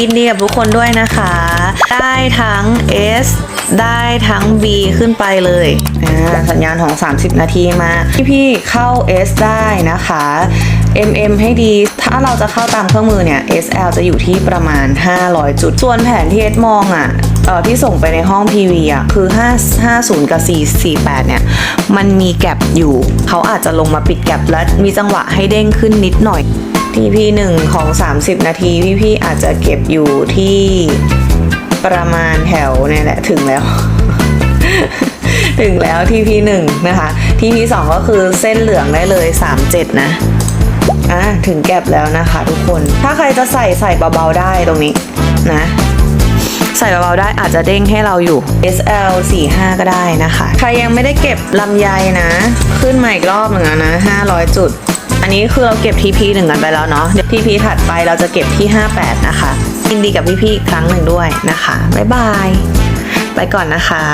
ยินดีกับทุกคนด้วยนะคะ ได้ทั้ง S ได้ทั้ง B ขึ้นไปเลยสัญญาณของ 30 นาทีมาพี่ๆเข้า S ได้นะคะ MM ให้ดี ถ้าเราจะเข้าตามเครื่องมือเนี่ย SL จะอยู่ที่ประมาณ 500 จุด ส่วนแผนที่เอสมองอะเออที่ส่งไปในห้อง PV อะคือ 5 50 กับ 448 เนี่ย มันมีแกลบอยู่ เขาอาจจะลงมาปิดแกลบและมีจังหวะให้เด้งขึ้นนิดหน่อย TP 1 ของ 30 นาที พี่ๆอาจจะเก็บอยู่ที่ประมาณแถวเนี่ยแหละถึงแล้ว ถึงแล้ว TP 1นะคะ TP 2ก็คือเส้นเหลืองได้เลย 37 นะอะถึงแก็บแล้วนะคะทุกคน ถ้าใครจะใส่ใส่เบาๆได้ตรงนี้นะใส่เบาๆได้อาจจะเด้งให้เราอยู่ SL 45ก็ได้นะคะ ใครยังไม่ได้เก็บลำไยนะ ขึ้นมาอีกรอบหนึ่งแล้วนะ 500 จุด อันนี้คือเราเก็บ TP หนึ่งกันไปแล้วเนาะเดี๋ยว TP ถัดไปเราจะเก็บที่ 58 นะคะยินดีกับพี่ๆอีกครั้งหนึ่งด้วยนะคะ บ๊ายบาย ไปก่อนนะคะ